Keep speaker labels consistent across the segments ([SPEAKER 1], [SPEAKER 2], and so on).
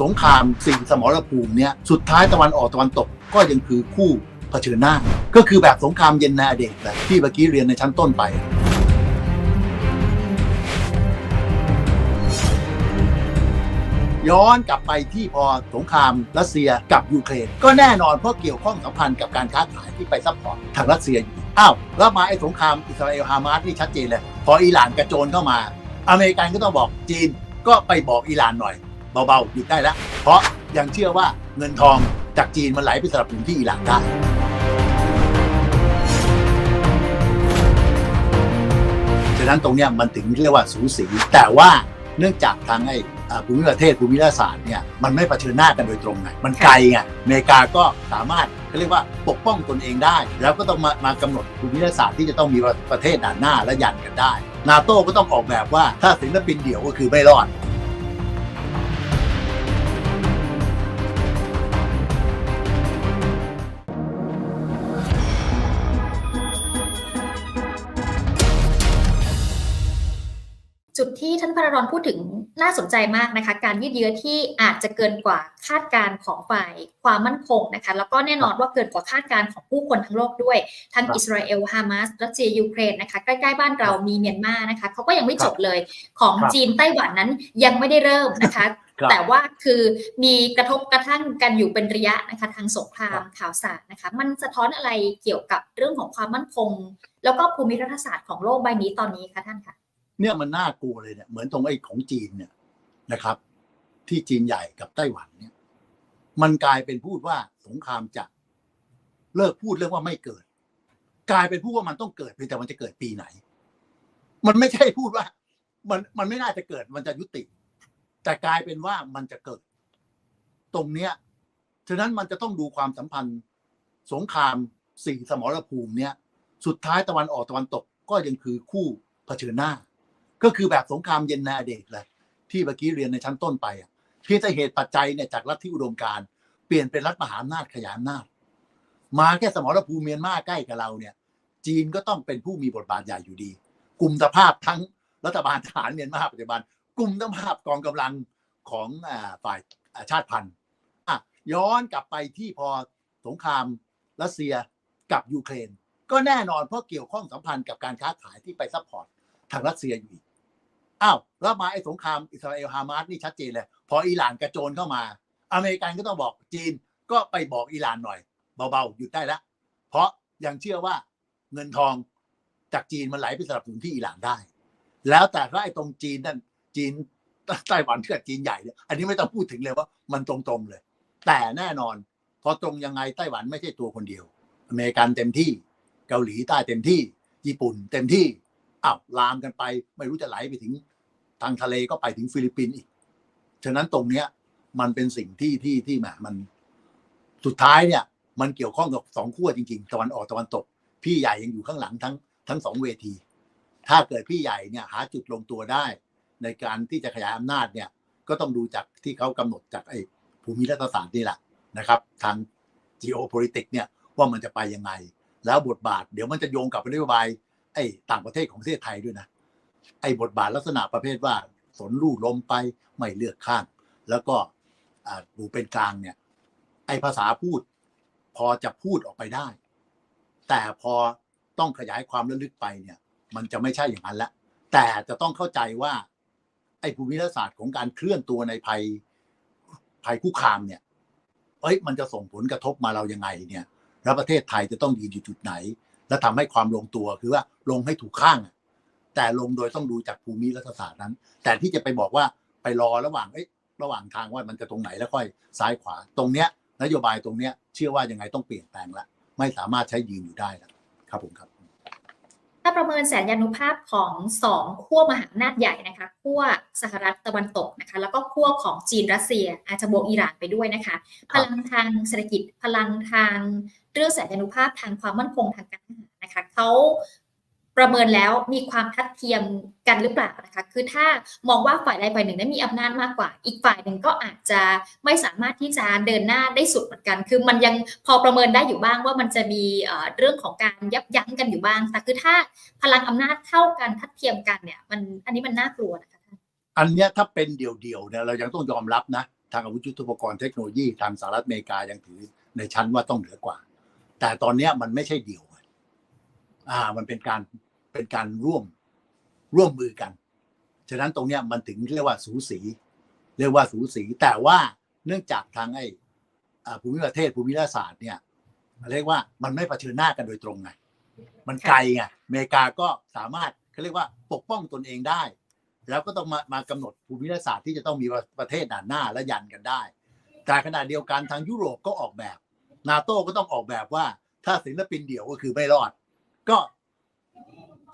[SPEAKER 1] สงครามสี่สมรภูมิเนี่ยสุดท้ายตะวันออกตะวันตกก็ยังคือคู่เผชิญหน้า ก็คือแบบสงครามเย็นในอดีตแหละที่เมื่อกี้เรียนในชั้นต้นไปย้อนกลับไปที่พอสงครามรัสเซียกับยูเครน ก็แน่นอนเพราะเกี่ยวข้องสัมพันธ์กับการค้าขายที่ไปซัพพอร์ตทางรัสเซียอยู่อ้าวแล้วมาไอ้สงครามอิสราเอลฮามาสนี่ชัดเจนเลย พออิหร่านกระโจนเข้ามา อเมริกันก็ต้องบอกจีนก็ไปบอกอิหร่านหน่อย เบาๆหยุดได้แล้ว เพราะยังเชื่อว่าเงินทองจากจีนมันไหลไปสนับสนุนที่อิหร่านได้ฉะนั้นตรงเนี้ยมันถึงเรียกว่าสูสี แต่ว่าเนื่องจากทางไอ้อาภูมิประเทศภูมิรัฐศาสตร์เนี่ยมันไม่เผชิญหน้ากันโดยตรงไงมันไกลไงอเมริกาก็สามารถเขาเรียกว่าปกป้องตนเองได้ แล้วก็ต้องมามากำหนดภูมิรัฐศาสตร์ที่จะต้องมีประเทศด่านหน้าและยันกันได้ นาโต้ก็ต้องออกแบบว่าถ้าศิลปินเดี่ยวก็คือไม่รอดา
[SPEAKER 2] นพระรอนพูดถึงน่าสนใจมากนะคะ การยืดเยื้อที่อาจจะเกินกว่าคาดการณ์ของฝ่ายความมั่นคงนะคะ แล้วก็แน่นอนว่าเกินกว่าคาดการณ์ของผู้คนทั้งโลกด้วย ทั้ง
[SPEAKER 1] ครับ
[SPEAKER 2] อิสราเอลฮามาสรัสเซียยูเครนนะคะ ใกล้ๆบ้านเรามีเมียนมานะคะเขาก็ยังไม่
[SPEAKER 1] ครับ
[SPEAKER 2] จบเลยของ
[SPEAKER 1] ครับ
[SPEAKER 2] จีนไต้หวันนั้นยังไม่ได้เริ่มนะคะ
[SPEAKER 1] ครับ
[SPEAKER 2] แต่ว่าคือมีกระทบกระทั่งกันอยู่เป็นระยะนะคะทางสงคราม
[SPEAKER 1] ครับ
[SPEAKER 2] ข่าวสารนะคะ มันสะท้อนอะไรเกี่ยวกับเรื่องของความมั่นคง แล้วก็ภูมิรัฐศาสตร์ของโลกใบนี้ตอนนี้คะท่านคะ
[SPEAKER 1] เนี่ยมันน่ากลัวเลยเนี่ยเหมือนตรงไอ้ของจีนเนี่ยนะครับ ที่จีนใหญ่กับไต้หวันเนี่ย มันกลายเป็นพูดว่าสงครามจะเลิกพูดเรื่องว่าไม่เกิด กลายเป็นพูดว่ามันต้องเกิดเพียงแต่มันจะเกิดปีไหน มันไม่ใช่พูดว่า มันมันไม่น่าจะเกิดมันจะยุติ แต่กลายเป็นว่ามันจะเกิด ตรงเนี้ยฉะนั้นมันจะต้องดูความสัมพันธ์ สงครามสี่สมรภูมิเนี่ย สุดท้ายตะวันออกตะวันตกก็ยังคือคู่เผชิญหน้า ก็คือแบบสงครามเย็นในอดีตเลยที่เมื่อกี้เรียนในชั้นต้นไปอะเพียงแต่เหตุปัจจัยเนี่ยจากรัฐที่อุดมการเปลี่ยนเป็นรัฐมหาอำนาจขยายอำนาจมาแค่สมรภูมิเมียนมาใกล้กับเราเนี่ย จีนก็ต้องเป็นผู้มีบทบาทใหญ่อยู่ดี กลุ่มสภาพทั้งรัฐบาลทหารเมียนมาปัจจุบัน กลุ่มสภาพกองกำลังของอ่าฝ่ายชาติพันธุ์อะย้อนกลับไปที่พอสงครามรัสเซียกับยูเครน ก็แน่นอนเพราะเกี่ยวข้องสัมพันธ์กับการค้าขายที่ไปซัพพอร์ตทางรัสเซียอยู่อีก อ้าวแล้วมาไอ้สงครามอิสราเอลฮามาสนี่ชัดเจนเลย พออิหร่านกระโจนเข้ามา อเมริกันก็ต้องบอกจีนก็ไปบอกอิหร่านหน่อย เบาๆหยุดได้แล้วเพราะยังเชื่อว่าเงินทองจากจีนมันไหลไปสนับสนุนที่อิหร่านได้ แล้วแต่ถ้าไอ้ตรงจีนนั่นจีนไต้หวันกับจีนใหญ่เนี่ยอันนี้ไม่ต้องพูดถึงเลยว่ามันตรงๆเลย แต่แน่นอนพอตรงยังไงไต้หวันไม่ใช่ตัวคนเดียว อเมริกันเต็มที่ เกาหลีใต้เต็มที่ ญี่ปุ่นเต็มที่อ้าวลามกันไปไม่รู้จะไหลไปถึง ทางทะเลก็ไปถึงฟิลิปปินส์อีก ฉะนั้นตรงเนี้ยมันเป็นสิ่งที่ที่ที่แหมมันสุดท้ายเนี่ย มันเกี่ยวข้องกับสองขั้วจริงๆ ตะวันออกตะวันตก พี่ใหญ่ยังอยู่ข้างหลังทั้งทั้งสองเวที ถ้าเกิดพี่ใหญ่เนี่ยหาจุดลงตัวได้ ในการที่จะขยายอำนาจเนี่ย ก็ต้องดูจากที่เขากำหนดจากไอ้ภูมิรัฐศาสตร์นี่แหละนะครับ ทาง geopolitics เนี่ยว่ามันจะไปยังไง แล้วบทบาท เดี๋ยวมันจะโยงกลับไปนโยบายไอ้ต่างประเทศของประเทศไทยด้วยนะ ไอ้บทบาทลักษณะประเภทว่าสนลู่ลมไปไม่เลือกข้าง แล้วก็ดูเป็นกลางเนี่ย ไอ้ภาษาพูด พอจะพูดออกไปได้ แต่พอต้องขยายความระลึกไปเนี่ย มันจะไม่ใช่อย่างนั้นละแต่จะต้องเข้าใจว่า ไอ้ภูมิรัศาสตร์ของการเคลื่อนตัวในภัยภัยคุกคามเนี่ยเอ้ยมันจะส่งผลกระทบมาเรายังไงเนี่ย แล้วประเทศไทยจะต้องยืนอยู่จุดไหน และทำให้ความลงตัวคือว่าลงให้ถูกข้างอะ แต่ลงโดยต้องดูจากภูมิรัฐศาสตร์นั้น แต่ที่จะไปบอกว่าไปรอระหว่างเอ้ยระหว่างทางว่ามันจะตรงไหนแล้วค่อยซ้ายขวา ตรงเนี้ย นโยบายตรงเนี้ย เชื่อว่ายังไงต้องเปลี่ยนแปลงละไม่สามารถใช้ยืนอยู่ได้แล้วครับผมครับ
[SPEAKER 2] ถ้าประเมินแสนยานุภาพของสองขั้วมหาอำนาจใหญ่นะคะขั้วสหรัฐตะวันตกนะคะ แล้วก็ขั้วของจีนรัสเซีย อาจจะบวกอิหร่านไปด้วยนะคะ
[SPEAKER 1] ค
[SPEAKER 2] พ
[SPEAKER 1] รับ
[SPEAKER 2] ลังทางเศรษฐกิจพลังทางเรื่องแสนยานุภาพทางความมั่นคงทางการทหารนะคะเขา ประเมินแล้วมีความทัดเทียมกันหรือเปล่านะคะ คือถ้ามองว่าฝ่ายใดฝ่ายหนึ่งนั้นมีอำนาจมากกว่า อีกฝ่ายหนึ่งก็อาจจะไม่สามารถที่จะเดินหน้าได้สุดเหมือนกัน คือมันยังพอประเมินได้อยู่บ้างว่ามันจะมีเรื่องของการยับยั้งกันอยู่บ้าง แต่คือถ้าพลังอำนาจเท่ากันทัดเทียมกันเนี่ยมันอันนี้มันน่ากลัวนะคะ
[SPEAKER 1] อันเนี้ยถ้าเป็นเดี่ยวๆเนี่ยเรายังต้องยอมรับนะทางอาวุธยุทโธปกรณ์เทคโนโลยีทางสหรัฐอเมริกายังถือในชั้นว่าต้องเหนือกว่า แต่ตอนเนี้ยมันไม่ใช่เดี่ยวอ่า มันเป็นการ เป็นการร่วมร่วมมือกัน ฉะนั้นตรงเนี้ยมันถึงเรียกว่าสูสี เรียกว่าสูสี แต่ว่าเนื่องจากทางไอ้อ่าภูมิประเทศภูมิรัฐศาสตร์เนี่ยเรียกว่ามันไม่เผชิญหน้ากันโดยตรงไง มันไกลไงอเมริกาก็สามารถเขาเรียกว่าปกป้องตนเองได้ แล้วก็ต้องมามากำหนดภูมิรัฐศาสตร์ที่จะต้องมีประเทศด่านหน้าและยันกันได้ แต่ขณะเดียวกันทางยุโรปก็ออกแบบ นาโต้ก็ต้องออกแบบว่าถ้าศิลปินเดี่ยวก็คือไม่รอด ก็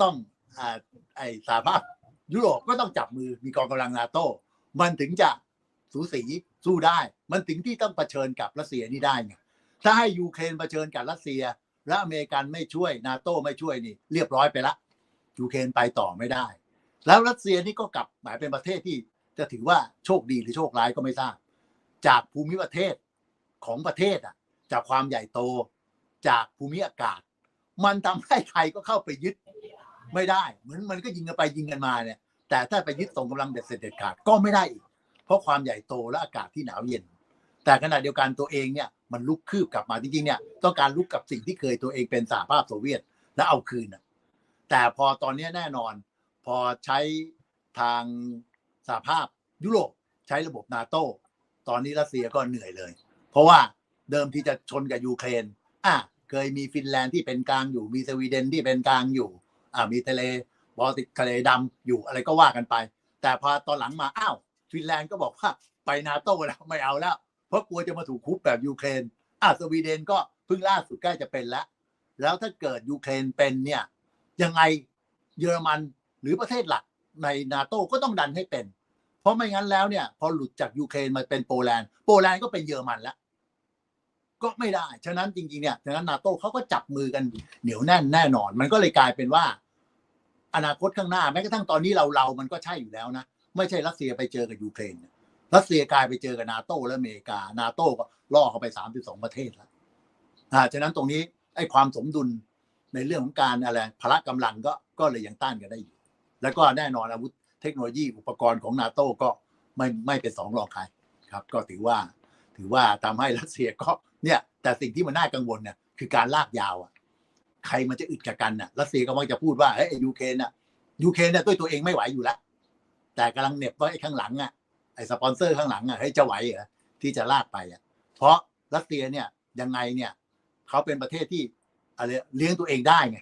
[SPEAKER 1] ต้องอ่าไอสหภาพยุโรปก็ต้องจับมือมีกองกำลังนาโต้มันถึงจะสูสีสู้ได้ มันถึงที่ต้องเผชิญกับรัสเซียนี่ได้ไงถ้าให้ยูเครนเผชิญกับรัสเซีย และอเมริกันไม่ช่วยนาโต้ไม่ช่วยนี่ เรียบร้อยไปละยูเครนไปต่อไม่ได้ แล้วรัสเซียนี่ก็กลับหมายเป็นประเทศที่จะถือว่าโชคดีหรือโชคร้ายก็ไม่ทราบ จากภูมิประเทศของประเทศอะ จากความใหญ่โต จากภูมิอากาศ มันทำให้ใครก็เข้าไปยึด ไม่ได้ เหมือนมันก็ยิงกันไปยิงกันมาเนี่ย แต่ถ้าไปยึดส่งกำลังเด็ดเสร็จเด็ดขาดก็ไม่ได้อีก เพราะความใหญ่โตและอากาศที่หนาวเย็น แต่ขณะเดียวกันตัวเองเนี่ยมันลุกคืบกลับมาจริงๆเนี่ยต้องการลุกกับสิ่งที่เคยตัวเองเป็นสหภาพโซเวียตแล้วเอาคืนแต่พอตอนนี้แน่นอน พอใช้ทางสหภาพยุโรปใช้ระบบนาโต้ตอนนี้รัสเซียก็เหนื่อยเลย เพราะว่าเดิมที่จะชนกับยูเครนอะเคยมีฟินแลนด์ที่เป็นกลางอยู่มีสวีเดนที่เป็นกลางอยู่ มีทะเลบอลติกทะเลดำอยู่อะไรก็ว่ากันไป แต่พอตอนหลังมาอ้าวฟินแลนด์ก็บอกว่าไปนาโต้แล้วไม่เอาแล้ว เพราะกลัวจะมาถูกคุบแบบยูเครนอะสวีเดนก็เพิ่งล่าสุดใกล้จะเป็นแล้ว แล้วถ้าเกิดยูเครนเป็นเนี่ยยังไงเยอรมันหรือประเทศหลักในนาโต้ก็ต้องดันให้เป็น เพราะไม่งั้นแล้วเนี่ย พอหลุดจากยูเครนมาเป็นโปแลนด์โปแลนด์ก็เป็นเยอรมันแล้วก็ไม่ได้ ฉะนั้นจริงๆเนี่ย ฉะนั้นนาโต้เขาก็จับมือกันเหนียวแน่นแน่นอน มันก็เลยกลายเป็นว่า อนาคตข้างหน้าแม้กระทั่งตอนนี้เราเรามันก็ใช่อยู่แล้วนะไม่ใช่รัสเซียไปเจอกับยูเครนรัสเซียกลายไปเจอกับนาโต้และอเมริกา นาโต้ก็ล่อเข้าไปสามสิบสองประเทศแล้วอ่าฉะนั้นตรงนี้ไอ้ความสมดุลในเรื่องของการอะไรพละกำลังก็ก็เลยยังต้านกันได้อยู่ แล้วก็แน่นอนอาวุธเทคโนโลยีอุปกรณ์ของนาโต้ก็ไม่ไม่เป็นสองรองใครครับ ก็ถือว่าถือว่าทำให้รัสเซียก็เนี่ยแต่สิ่งที่มันน่ากังวลเนี่ยคือการลากยาวอะ ใครมันจะอึดกับกันน่ะรัสเซียก็มักจะพูดว่าเฮ้ยยูเครนน่ะยูเครนเนี่ยด้วยตัวเองไม่ไหวอยู่แล้วแต่กำลังเหน็บไว้ข้างหลังอะไอ้สปอนเซอร์ข้างหลังอะเฮ้ยจะไหวเหรอที่จะลากไปอะ เพราะรัสเซียเนี่ยยังไงเนี่ยเขาเป็นประเทศที่อะไรเลี้ยงตัวเองได้ไง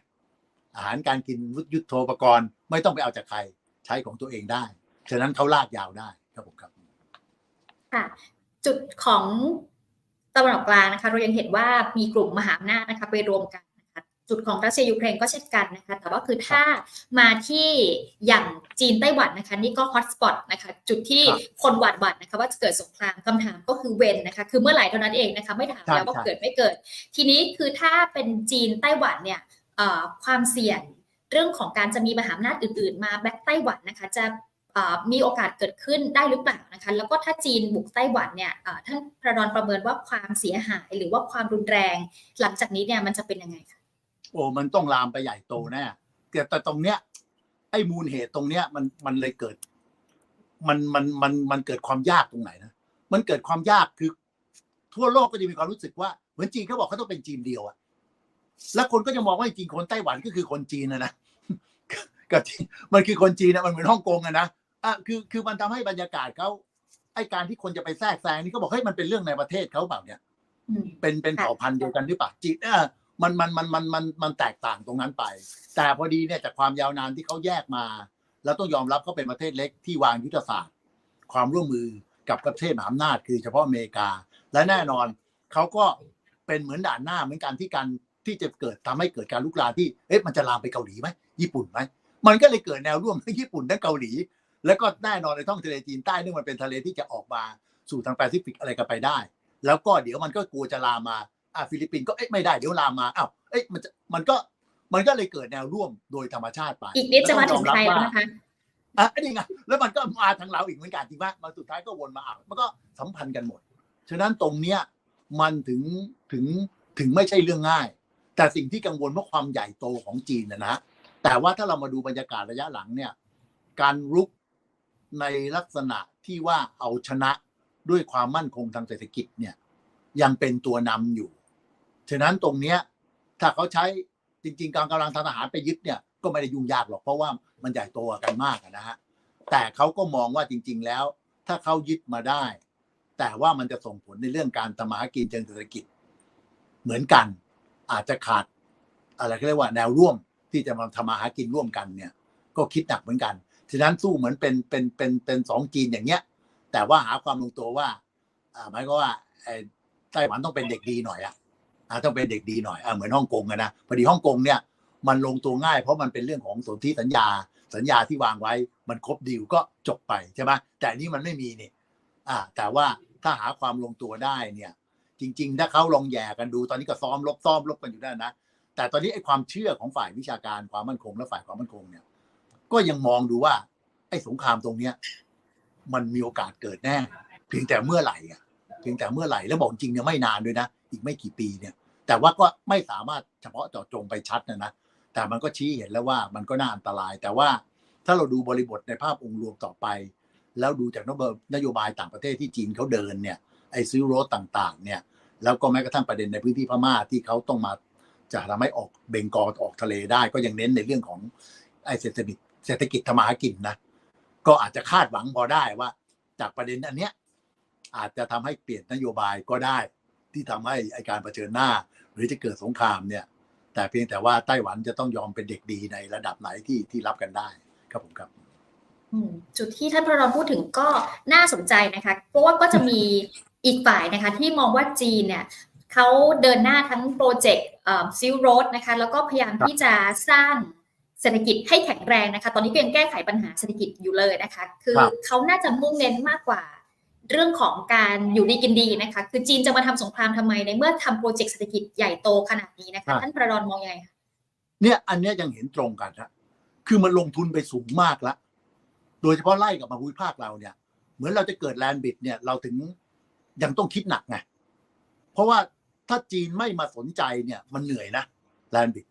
[SPEAKER 1] อาหารการกินยุทโธปกรณ์ ไม่ต้องไปเอาจากใครใช้ของตัวเองได้ ฉะนั้นเขาลากยาวได้ครับผมครับ
[SPEAKER 2] ค่ะจุดของตะวันออกกลางนะคะ เรายังเห็นว่ามีกลุ่มมหาอำนาจนะคะไปรวมกัน จุดของรัสเซียยูเครนก็เช่นกันนะคะ แต่ว่าคือถ้ามาที่อย่างจีนไต้หวันนะคะ นี่ก็ฮอตสปอตนะคะ จุดที่
[SPEAKER 1] ครับ
[SPEAKER 2] คนหวาดหวั่นนะคะ ว่าจะเกิดสงครามคำถามก็คือเวนนะคะ คือเมื่อไหร่เท่านั้นเองนะคะ ไม่ถาม
[SPEAKER 1] ใช่
[SPEAKER 2] แล้วว่า
[SPEAKER 1] ใช่
[SPEAKER 2] เกิดไม่เกิด ทีนี้คือถ้าเป็นจีนไต้หวันเนี่ยเอ่อความเสี่ยงเรื่องของการจะมีมหาอำนาจอื่น ๆ มาแบ็คไต้หวันนะคะ จะเอ่อมีโอกาสเกิดขึ้นได้หรือเปล่านะคะ แล้วก็ถ้าจีนบุกไต้หวันเนี่ยเอ่อท่านพระดอนประเมินว่าความเสียหายหรือว่าความรุนแรง หลังจากนี้เนี่ยมันจะเป็นยังไงคะ
[SPEAKER 1] โอ้มันต้องลามไปใหญ่โตแน่แต่แต่ตรงเนี้ย ไอ้มูลเหตุตรงเนี้ยมันมันเลยเกิด มันมันมันมันเกิดความยากตรงไหนนะมันเกิดความยากคือ ทั่วโลกก็จะมีความรู้สึกว่าเหมือนจีนเขาบอกเขาต้องเป็นจีนเดียวอะแล้วคนก็จะมองว่าจริงๆคนไต้หวันก็คือคนจีนนะนะก็จริงมันคือคนจีนนะมันเหมือนฮ่องกงอะนะอะคือคือมันทำให้บรรยากาศเขาไอ้การที่คนจะไปแทรกแซงนี่เขาบอกเฮ้ยมันเป็นเรื่องในประเทศเขาเปล่าเนี่ย
[SPEAKER 2] อืม
[SPEAKER 1] เป็นเป็น
[SPEAKER 2] ค่ะ
[SPEAKER 1] เผ่าพันธุ์เดียวกันหรือเปล่าจีนเออ มันมันมันมันมันมันแตกต่างตรงนั้นไป แต่พอดีเนี่ยจากความยาวนานที่เขาแยกมา แล้วต้องยอมรับเขาเป็นประเทศเล็กที่วางยุทธศาสตร์ ความร่วมมือกับประเทศมหาอำนาจคือเฉพาะอเมริกา และแน่นอนเขาก็เป็นเหมือนด่านหน้าเหมือนกันที่การที่จะเกิดทำให้เกิดการลุกลามที่เอ๊ะมันจะลามไปเกาหลีไหมญี่ปุ่นไหมมันก็เลยเกิดแนวร่วมทั้งญี่ปุ่นทั้งเกาหลี แล้วก็แน่นอนในท้องทะเลจีนใต้เนื่องมันเป็นทะเลที่จะออกมาสู่ทางแปซิฟิกอะไรกันไปได้ แล้วก็เดี๋ยวมันก็กลัวจะลามมา อะฟิลิปปินส์ก็เอ๊ะไม่ได้เดี๋ยวลามมาอ้าวเอ๊ะมันจะมันก็มันก็เลยเกิดแนวร่วมโดยธรรมชาติไป
[SPEAKER 2] อีกนิดจะมาถึงไทยแล้ว
[SPEAKER 1] แล้
[SPEAKER 2] นะคะ
[SPEAKER 1] อะนี่ไงแล้วมันก็มาทางเราอีกเหมือนกันจริงไหมมันสุดท้ายก็วนมาอะมันก็สัมพันธ์กันหมด ฉะนั้นตรงเนี้ยมันถึงถึงถึงไม่ใช่เรื่องง่าย แต่สิ่งที่กังวลเพราะความใหญ่โตของจีนนะนะแต่ว่าถ้าเรามาดูบรรยากาศระยะหลังเนี่ย การรุกในลักษณะที่ว่าเอาชนะด้วยความมั่นคงทางเศรษฐกิจเนี่ยยังเป็นตัวนำอยู่ ฉะนั้นตรงเนี้ยถ้าเขาใช้จริงๆการกำลังทางทหารไปยึดเนี่ยก็ไม่ได้ยุ่งยากหรอกเพราะว่ามันใหญ่โตกันมากนะฮะแต่เขาก็มองว่าจริง ๆ แล้ว ถ้าเขายึดมาได้ แต่ว่ามันจะส่งผลในเรื่องการทำมาหากินเชิงเศรษฐกิจ เหมือนกัน อาจจะขาดอะไรเขาเรียกว่าแนวร่วมที่จะมาทำมาหากินร่วมกันเนี่ย ก็คิดหนักเหมือนกันฉะนั้นสู้เหมือนเป็นเป็นเป็นเป็นสองจีนอย่างเงี้ย แต่ว่าหาความลงตัวว่าหมายก็ว่าไต้หวันต้องเป็นเด็กดีหน่อยอะ อ่าต้องเป็นเด็กดีหน่อยอ่าเหมือนฮ่องกงอะนะพอดีฮ่องกงเนี่ยมันลงตัวง่าย เพราะมันเป็นเรื่องของสนธิสัญญา สัญญาที่วางไว้ มันครบดีลก็จบไปใช่ไหมแต่นนี้มันไม่มีนี่อ่า แต่ว่าถ้าหาความลงตัวได้เนี่ย จริง ๆ ถ้าเขาลองแย่กันดูตอนนี้ก็ซ้อมลบซ้อมลบกันอยู่ได้นะแต่ตอนนี้ไอ้ความเชื่อของฝ่ายวิชาการความมั่นคงและฝ่ายความมั่นคงเนี่ย ก็ยังมองดูว่า ไอ้สงครามตรงเนี้ย มันมีโอกาสเกิดแน่เพียงแต่เมื่อไหร่อะเพียงแต่เมื่อไหร่แล้วบอกจริงเนี่ยไม่นานด้วยนะอีกไม่กี่ปีเนี่ย แต่ว่าก็ไม่สามารถเฉพาะเจาะจงไปชัดนะนะแต่มันก็ชี้เห็นแล้วว่ามันก็น่าอันตราย แต่ว่าถ้าเราดูบริบทในภาพองค์รวมต่อไป แล้วดูจากนโยบายต่างประเทศที่จีนเขาเดินเนี่ยไอ้ซื้อรถต่างๆ เนี่ยแล้วก็แม้กระทั่งประเด็นในพื้นที่พม่าที่เขาต้องมาจะทำให้ออกเบงกอออกทะเลได้ ก็ยังเน้นในเรื่องของไอ้เศรษฐกิจเศรษฐกิจทำมาหากินนะก็อาจจะคาดหวังพอได้ว่า จากประเด็นอันเนี้ยอาจจะทำให้เปลี่ยนนโยบายก็ได้ ที่ทำให้ไอการเผชิญหน้า หรือจะเกิดสงครามเนี่ยแต่เพียงแต่ว่าไต้หวันจะต้องยอมเป็นเด็กดีในระดับไหนที่ที่รับกันได้ครับผมครับ
[SPEAKER 2] อืมจุดที่ท่านพระรองพูดถึงก็น่าสนใจนะคะ เพราะว่าก็จะมีอีกฝ่ายนะคะ ที่มองว่าจีนเนี่ยเขาเดินหน้าทั้งโปรเจกต์ซิลโรดนะคะ แล้วก็พยายามที่จะสร้างเศรษฐกิจให้แข็งแรงนะคะ ตอนนี้ก็ยังแก้ไขปัญหาเศรษฐกิจอยู่เลยนะคะ คือ
[SPEAKER 1] ครับ
[SPEAKER 2] เขาน่าจะมุ่งเน้นมากกว่า เรื่องของการอยู่ดีกินดีนะคะ คือจีนจะมาทำสงครามทำไมในเมื่อทำโปรเจกต์เศรษฐกิจใหญ่โตขนาดนี้นะคะ ท่านพระรองมองยังไงคะ
[SPEAKER 1] เนี่ยอันเนี้ยยังเห็นตรงกันฮะคือมันลงทุนไปสูงมากแล้วโดยเฉพาะไล่กับมาภูมิภาคเราเนี่ย เหมือนเราจะเกิดแลนด์บิดเนี่ยเราถึงยังต้องคิดหนักไงเพราะว่าถ้าจีนไม่มาสนใจเนี่ย มันเหนื่อยนะแลนด์บิด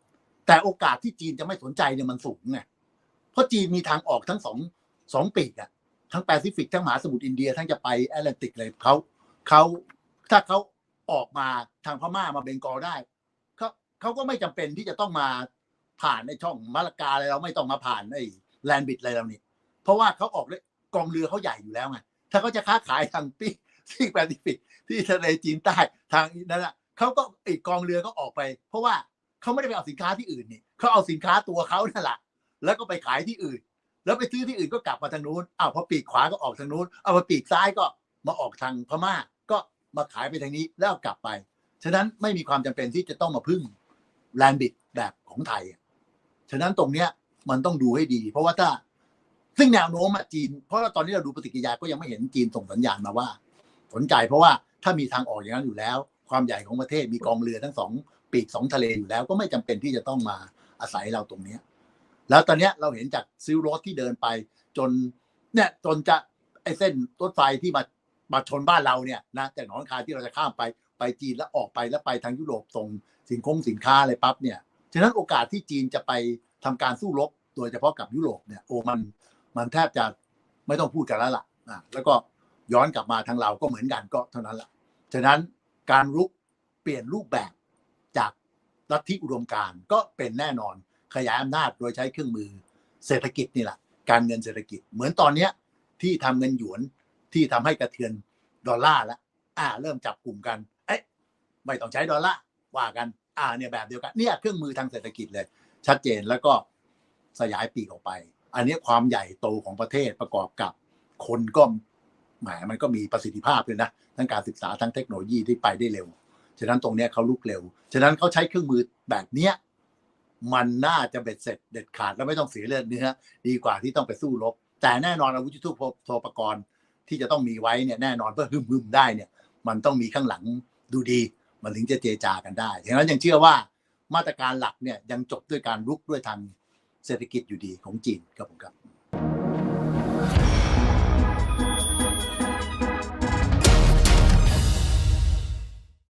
[SPEAKER 1] แต่โอกาสที่จีนจะไม่สนใจเนี่ยมันสูงไงเพราะจีนมีทางออกทั้งสองสองปีกอะ ทั้งแปซิฟิกทั้งมหาสมุทรอินเดีย ทั้งจะไปแอตแลนติกเลยเขาเขาถ้าเขาออกมาทางพม่ามาเบงกอลได้เขาเขาก็ไม่จำเป็นที่จะต้องมาผ่านในช่องมาลากาอะไรเราไม่ต้องมาผ่านไอ้แลนด์บิดอะไรเรานี่เพราะว่าเขาออกเลยกองเรือเขาใหญ่อยู่แล้วไงถ้าเขาจะค้าขายทางปีที่แปซิฟิกที่ทะเลจีนใต้ทางนั้นอะเขาก็อีกกองเรือก็ออกไป เพราะว่าเขาไม่ได้ไปเอาสินค้าที่อื่นนี่เขาเอาสินค้าตัวเขานั่นแหละแล้วก็ไปขายที่อื่น แล้วไปซื้อที่อื่นก็กลับมาทางนู้นอ้าวพอปีกขวาก็ออกทางนู้นเอาพอปีกซ้ายก็มาออกทางพม่า ก็มาขายไปทางนี้แล้วกลับไป ฉะนั้นไม่มีความจำเป็นที่จะต้องมาพึ่งแลนบิดแบบของไทย ฉะนั้นตรงเนี้ยมันต้องดูให้ดี เพราะว่าถ้าซึ่งแนวโน้มจีน เพราะว่าตอนนี้เราดูปฏิกิริยาก็ยังไม่เห็นจีนส่งสัญญาณมาว่า สนใจเพราะว่าถ้ามีทางออกอย่างนั้นอยู่แล้ว ความใหญ่ของประเทศมีกองเรือทั้งสองปีกสองทะเลอยู่แล้วก็ไม่จำเป็นที่จะต้องมาอาศัยเราตรงเนี้ย แล้วตอนเนี้ยเราเห็นจากซิลโรดที่เดินไป จนเนี่ยจนจะไอ้เส้นรถไฟที่มามาชนบ้านเราเนี่ยนะจากหนองคายที่เราจะข้ามไปไปจีนแล้วออกไปแล้วไปทางยุโรปส่งสินคงสินค้าอะไรปั๊บเนี่ยฉะนั้นโอกาสที่จีนจะไปทำการสู้รบโดยเฉพาะกับยุโรปเนี่ยโอ้มันมันแทบจะไม่ต้องพูดกันแล้วล่ะอะแล้วก็ย้อนกลับมาทางเราก็เหมือนกันก็เท่านั้นแหละฉะนั้นการรุกเปลี่ยนรูปแบบจากลัทธิอุดมการก็เป็นแน่นอน ขยายอำนาจโดยใช้เครื่องมือเศรษฐกิจนี่แหละการเงินเศรษฐกิจเหมือนตอนเนี้ยที่ทำเงินหยวนที่ทำให้กระเทือนดอลลาร์แล้วอ่า เริ่มจับกลุ่มกัน เอ๊ะไม่ต้องใช้ดอลลาร์ว่ากัน อ่าเนี่ยแบบเดียวกันเนี่ยเครื่องมือทางเศรษฐกิจเลย ชัดเจนแล้วก็สยายปีกออกไป อันนี้ความใหญ่โตของประเทศประกอบกับคนก็แหมมันก็มีประสิทธิภาพเลยนะทั้งการศึกษาทั้งเทคโนโลยีที่ไปได้เร็ว ฉะนั้นตรงเนี้ยเขาลุกเร็ว ฉะนั้นเขาใช้เครื่องมือแบบเนี้ย มันน่าจะเบ็ดเสร็จเด็ดขาดแล้วไม่ต้องเสียเลือดเนื้อดีกว่าที่ต้องไปสู้รบ แต่แน่นอนอาวุธยุทโธปกรณ์ที่จะต้องมีไว้เนี่ยแน่นอนเพื่อฮึมฮึมได้เนี่ย มันต้องมีข้างหลังดูดี มันถึงจะเจจากันได้ฉะนั้นยังเชื่อว่ามาตรการหลักเนี่ยยังจบด้วยการลุกด้วยทางเศรษฐกิจอยู่ดีของจีนครับผมครับ